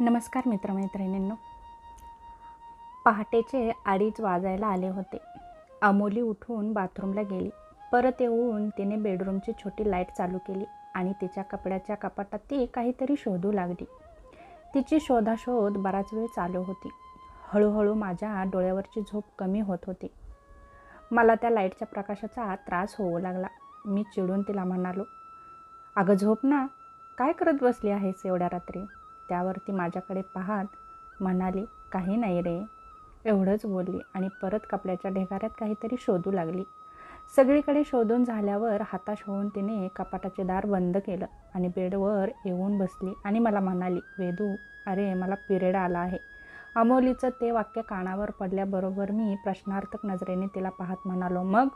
नमस्कार मित्रमैत्रिणींनो. पहाटेचे अडीच वाजायला आले होते. अमोली उठून बाथरूमला गेली. परत येऊन तिने बेडरूमची छोटी लाइट चालू केली आणि तिच्या कपड्याच्या कपाटात ती काहीतरी शोधू लागली. तिची शोधाशोध बराच वेळ चालू होती. हळूहळू माझ्या डोळ्यावरची झोप कमी होत होती. मला त्या लाईटच्या प्रकाशाचा त्रास होऊ लागला. मी चिडून तिला म्हणालो अगं झोप ना. काय करत बसली आहेस एवढ्या रात्री? त्यावर ती माझ्याकडे पाहत म्हणाली काही नाही रे. एवढंच बोलली आणि परत कपड्याच्या ढेगाऱ्यात काहीतरी शोधू लागली. सगळीकडे शोधून झाल्यावर हाताश होऊन तिने कपाटाचे दार बंद केलं आणि बेडवर येऊन बसली आणि मला म्हणाली वेदू अरे मला पिरियड आला आहे. अमोलीचं ते वाक्य कानावर पडल्याबरोबर मी प्रश्नार्थक नजरेने तिला पाहत म्हणालो मग?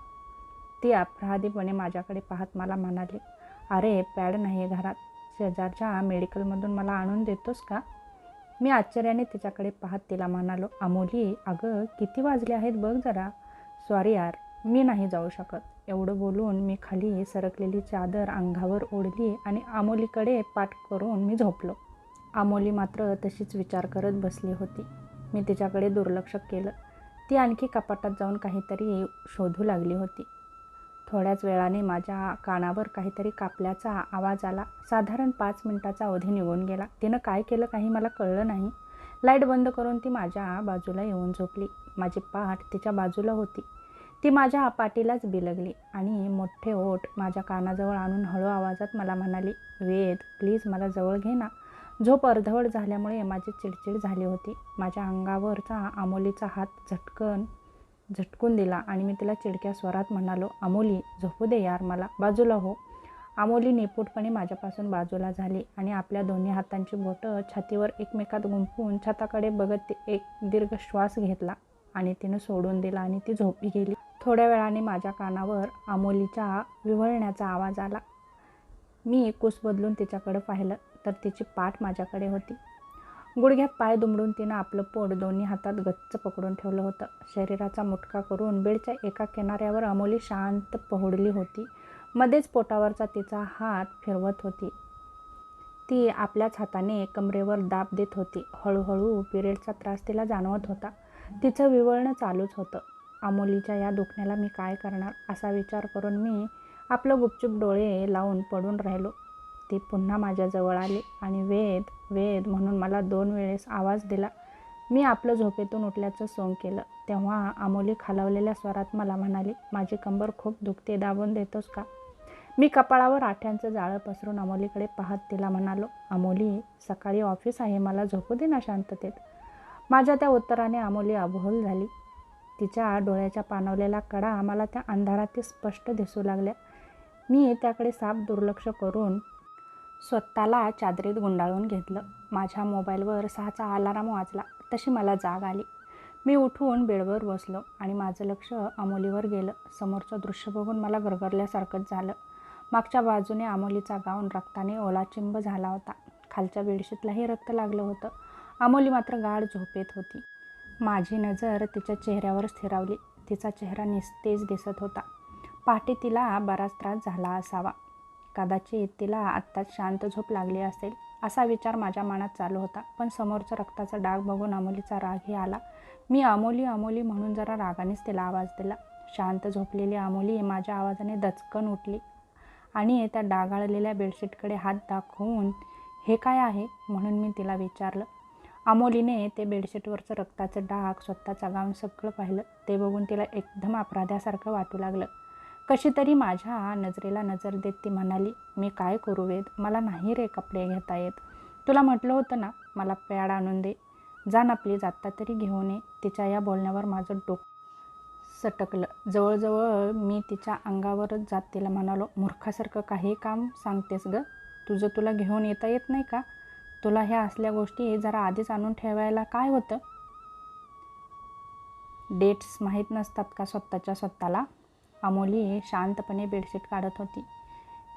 ती अपराधीपणे माझ्याकडे पाहत मला म्हणाली अरे पॅड नाही आहे घरात. शेजारच्या मेडिकलमधून मला आणून देतोस का? मी आश्चर्याने तिच्याकडे पाहत तिला म्हणालो अमोली अगं किती वाजले आहेत बघ जरा. सॉरी यार मी नाही जाऊ शकत. एवढं बोलून मी खाली सरकलेली चादर अंगावर ओढली आणि अमोलीकडे पाठ करून मी झोपलो. अमोली मात्र तशीच विचार करत बसली होती. मी तिच्याकडे दुर्लक्ष केलं. ती आणखी कपाटात जाऊन काहीतरी शोधू लागली होती. थोड्याच वेळाने माझ्या कानावर काहीतरी कापल्याचा आवाज आला. साधारण पाच मिनिटाचा अवधी निघून गेला. तिनं काय केलं काही मला कळलं नाही. लाइट बंद करून ती माझ्या बाजूला येऊन झोपली. माझी पाठ तिच्या बाजूला होती. ती माझ्या पाठीलाच बिलगली आणि मोठे ओठ माझ्या कानाजवळ आणून हळू आवाजात मला म्हणाली वेद प्लीज मला जवळ घे ना. झोप अर्धवट झाल्यामुळे माझी चिडचिड झाली होती. माझ्या अंगावरचा अमोलीचा हात झटकन झटकून दिला आणि मी तिला चिडक्या स्वरात म्हणालो अमोली झोपू दे यार मला. बाजूला हो. अमोली निपुटपणे माझ्यापासून बाजूला झाली आणि आपल्या दोन्ही हातांची बोटं छातीवर एकमेकात गुंफून छताकडे बघत ती एक दीर्घ श्वास घेतला आणि तिनं सोडून दिला आणि ती झोपी गेली. थोड्या वेळाने माझ्या कानावर अमोलीच्या विव्हळण्याचा आवाज आला. मी कुस बदलून तिच्याकडे पाहिलं तर तिची पाठ माझ्याकडे होती. गुडघ्यात पाय दुमडून तिनं आपलं पोट दोन्ही हातात गच्च पकडून ठेवलं होतं. शरीराचा मुटका करून बेडच्या एका किनाऱ्यावर अमोली शांत पहुडली होती. मध्येच पोटावरचा तिचा हात फिरवत होती. ती आपल्याच हाताने कमरेवर दाब देत होती. हळूहळू पिरियडचा त्रास तिला जाणवत होता. तिचं विवळणं चालूच होतं. अमोलीच्या या दुखण्याला मी काय करणार? असा विचार करून मी आपलं गुपचूप डोळे लावून पडून राहिलो. ते पुन्हा माझ्याजवळ आली आणि वेद वेद म्हणून मला दोन वेळेस आवाज दिला. मी आपलं झोपेतून उठल्याचं सोंग केलं. तेव्हा अमोली खालावलेल्या स्वरात मला म्हणाली माझी कंबर खूप दुखते दाबून देतोस का? मी कपाळावर आठ्यांचं जाळं पसरून अमोलीकडे पाहत तिला म्हणालो अमोली सकाळी ऑफिस आहे मला झोपू दे ना शांततेत. माझ्या त्या उत्तराने अमोली अबोल झाली. तिच्या डोळ्याच्या पानवलेला कडा मला त्या अंधारात स्पष्ट दिसू लागल्या. मी त्याकडे साफ दुर्लक्ष करून स्वतःला चादरीत गुंडाळून घेतलं. माझ्या मोबाईलवर सहाचा अलाराम वाजला. तशी मला जाग आली. मी उठून बेडवर बसलो आणि माझं लक्ष अमोलीवर गेलं. समोरचं दृश्य बघून मला गरगरल्यासारखंच झालं. मागच्या बाजूने अमोलीचा गाऊन रक्ताने ओलाचिंब झाला होता. खालच्या बेडशीटलाही रक्त लागलं होतं. अमोली मात्र गाढ झोपेत होती. माझी नजर तिच्या चेहऱ्यावर स्थिरावली. तिचा चेहरा निस्तेज दिसत होता. पहाटे तिला बराच त्रास झाला असावा. कदाचित तिला आत्ताच शांत झोप लागली असेल असा विचार माझ्या मनात चालू होता. पण समोरचा रक्ताचा डाग बघून अमोलीचा रागही आला. मी अमोली अमोली म्हणून जरा रागानेच तिला आवाज दिला. शांत झोपलेली अमोली माझ्या आवाजाने दचकन उठली आणि त्या डागाळलेल्या बेडशीटकडे हात दाखवून हे काय आहे? म्हणून मी तिला विचारलं. अमोलीने ते बेडशीटवरचं रक्ताचं डाग स्वतःचा चगावून सगळं पाहिलं. ते बघून तिला एकदम अपराध्यासारखं वाटू लागलं. कशी तरी माझ्या नजरेला नजर देत ती म्हणाली मी काय करू वेद? मला नाही रे कपडे घेता येत. तुला म्हटलं होतं ना मला पॅड आणून दे. जा ना प्लीज आत्ता तरी घेऊन ये. तिच्या या बोलण्यावर माझं डोक सटकलं. जवळजवळ मी तिच्या अंगावरच जात तिला म्हणालो मूर्खासारखं काही काम सांगतेस ग? तुझं तुला घेऊन येता येत नाही का? तुला ह्या असल्या गोष्टी जरा आधीच आणून ठेवायला काय होतं? डेट्स माहीत नसतात का स्वतःच्या स्वतःला? अमोली शांतपणे बेडशीट काढत होती.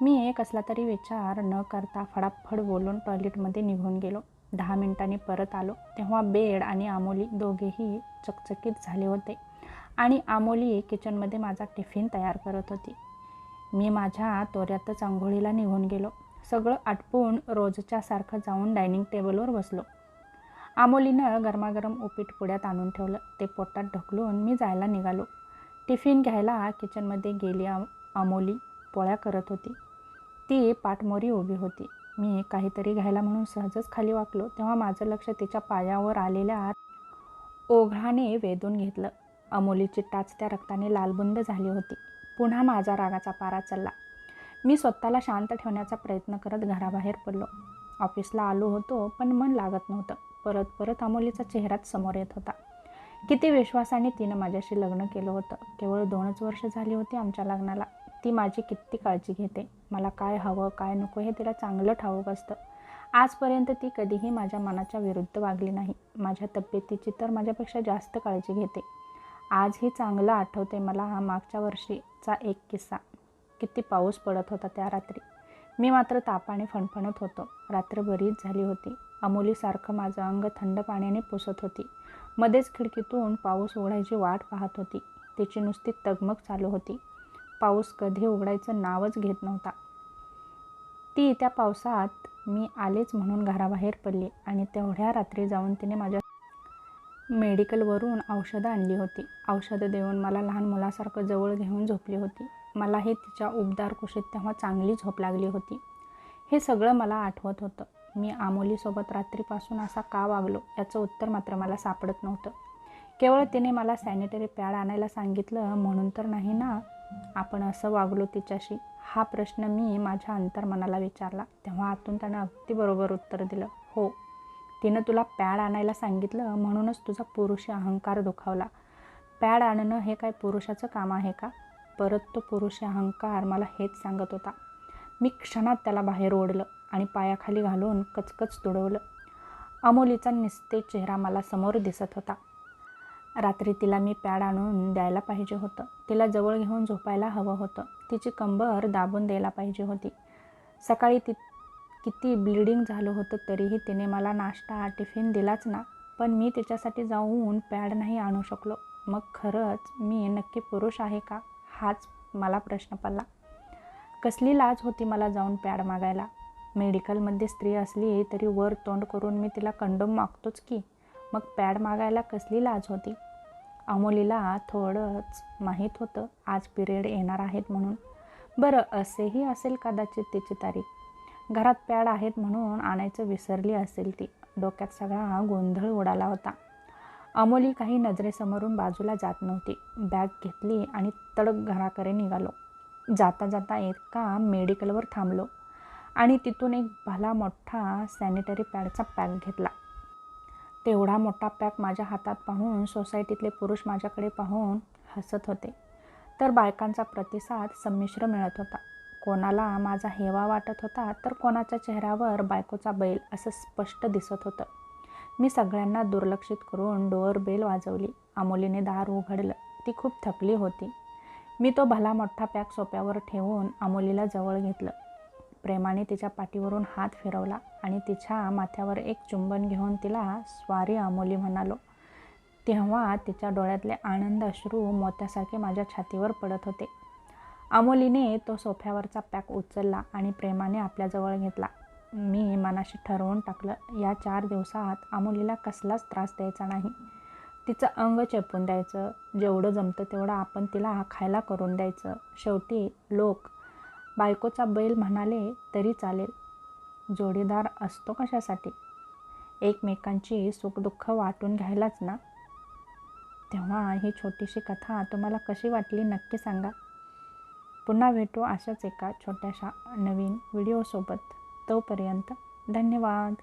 मी कसला तरी विचार न करता फडाफड बोलून टॉयलेटमध्ये निघून गेलो. दहा मिनिटांनी परत आलो. तेव्हा बेड आणि आमोली दोघेही चकचकीत झाले होते आणि आमोली किचनमध्ये माझा टिफिन तयार करत होती. मी माझ्या तोऱ्यातच आंघोळीला निघून गेलो. सगळं आटपून रोजच्यासारखं जाऊन डायनिंग टेबलवर बसलो. आमोलीनं गरमागरम उपीट पुड्यात आणून ठेवलं. ते पोटात ढकलून मी जायला निघालो. टिफिन घ्यायला किचनमध्ये गेली अमोली पोळ्या करत होती. ती पाठमोरी उभी होती. मी काहीतरी घ्यायला म्हणून सहजच खाली वाकलो. तेव्हा माझं लक्ष तिच्या पायावर आलेल्या ओघळाने वेधून घेतलं. अमोलीची टाच त्या रक्ताने लालबुंद झाली होती. पुन्हा माझा रागाचा पारा चालला मी स्वतःला शांत ठेवण्याचा प्रयत्न करत घराबाहेर पडलो. ऑफिसला आलो होतो पण मन लागत नव्हतं. परत परत अमोलीचा चेहराच समोर येत होता. किती विश्वासाने तिनं माझ्याशी लग्न केलं होतं? केवळ दोनच वर्ष झाली होती आमच्या लग्नाला. ती माझी किती काळजी घेते? मला काय हवं काय नको हे तिला चांगलं ठाऊक असतं. आजपर्यंत ती कधीही माझ्या मनाच्या विरुद्ध वागली नाही. माझ्या तब्येतीची तर माझ्यापेक्षा जास्त काळजी घेते. आजही चांगलं आठवते मला हा मागच्या वर्षीचा एक किस्सा. किती पाऊस पडत होता त्या रात्री. मी मात्र तापाने फणफणत होतो. रात्र बरीच झाली होती. अमोलीसारखं माझं अंग थंड पाण्याने पुसत होती. मध्येच खिडकीतून पाऊस उघडायची वाट पाहत होती. तिची नुसती तगमग चालू होती. पाऊस कधी उघडायचं नावच घेत नव्हता. ती त्या पावसात मी आलेच म्हणून घराबाहेर पडली आणि तेवढ्या रात्री जाऊन तिने माझ्या मेडिकलवरून औषधं आणली होती. औषधं देऊन मला लहान मुलासारखं जवळ घेऊन झोपली होती. मलाही तिच्या उबदार कुशीत तेव्हा चांगली झोप लागली होती. हे सगळं मला आठवत होतं. मी आमोलीसोबत रात्रीपासून असा का वागलो याचं उत्तर मात्र मला सापडत नव्हतं. केवळ तिने मला सॅनिटरी पॅड आणायला सांगितलं म्हणून तर नाही ना आपण असं वागलो तिच्याशी? हा प्रश्न मी माझ्या अंतर्मनाला विचारला. तेव्हा आतून त्यानं अगदी बरोबर उत्तर दिलं हो तिनं तुला पॅड आणायला सांगितलं म्हणूनच तुझा पुरुषी अहंकार दुखावला. पॅड आणणं हे काय पुरुषाचं काम आहे का? परत तो पुरुषी अहंकार मला हेच सांगत होता. मी क्षणात त्याला बाहेर ओढलं. आणि पायाखाली घालून कचकच तुडवलं. अमोलीचा निस्तेज चेहरा मला समोर दिसत होता. रात्री तिला मी पॅड आणून द्यायला पाहिजे होतं. तिला जवळ घेऊन झोपायला हवं होतं. तिची कंबर दाबून द्यायला पाहिजे होती. सकाळी ती किती ब्लिडिंग झालं होतं तरीही तिने मला नाश्ता टिफिन दिलाच ना. पण मी तिच्यासाठी जाऊन पॅड नाही आणू शकलो. मग खरंच मी नक्की पुरुष आहे का? हाच मला प्रश्न पडला. कसली लाज होती मला जाऊन पॅड मागायला? मेडिकलमध्ये स्त्री असली तरी वर तोंड करून मी तिला कंडोम मागतोच की मग पॅड मागायला कसली लाज होती? अमोलीला थोडंच माहीत होतं आज पिरियड येणार आहेत म्हणून. बरं असेही असेल कदाचित तिची तारीख. घरात पॅड आहेत म्हणून आणायचं विसरली असेल ती. डोक्यात सगळा गोंधळ उडाला होता. अमोली काही नजरेसमोरून बाजूला जात नव्हती. बॅग घेतली आणि तडक घराकडे निघालो. जाता जाता एका मेडिकलवर थांबलो. आणि तिथून एक भला मोठा सॅनिटरी पॅडचा पॅक घेतला. तेवढा मोठा पॅक माझ्या हातात पाहून सोसायटीतले पुरुष माझ्याकडे पाहून हसत होते. तर बायकांचा प्रतिसाद संमिश्र मिळत होता. कोणाला माझा हेवा वाटत होता तर कोणाच्या चेहऱ्यावर बायकोचा बैल असं स्पष्ट दिसत होतं. मी सगळ्यांना दुर्लक्षित करून डोअर बेल वाजवली. अमोलीने दार उघडलं. ती खूप थकली होती. मी तो भला मोठा पॅक सोप्यावर ठेवून अमोलीला जवळ घेतलं. प्रेमाने तिच्या पाठीवरून हात फिरवला आणि तिच्या माथ्यावर एक चुंबन घेऊन तिला स्वारी अमोली म्हणालो. तेव्हा तिच्या डोळ्यातले आनंद अश्रू मोत्यासारखे माझ्या छातीवर पडत होते. अमोलीने तो सोफ्यावरचा पॅक उचलला आणि प्रेमाने आपल्याजवळ घेतला. मी मनाशी ठरवून टाकलं या चार दिवसात अमोलीला कसलाच त्रास द्यायचा नाही. तिचं अंग चेपून द्यायचं जेवढं जमतं तेवढं आपण तिला खायला करून द्यायचं. शेवटी लोक बायकोचा बैल म्हणाले तरी चालेल. जोडीदार असतो कशासाठी? एकमेकांची सुखदुःख वाटून घ्यायलाच ना? तेव्हा ही छोटीशी कथा तुम्हाला कशी वाटली नक्की सांगा. पुन्हा भेटू अशाच एका छोट्याशा नवीन व्हिडिओसोबत. तोपर्यंत धन्यवाद.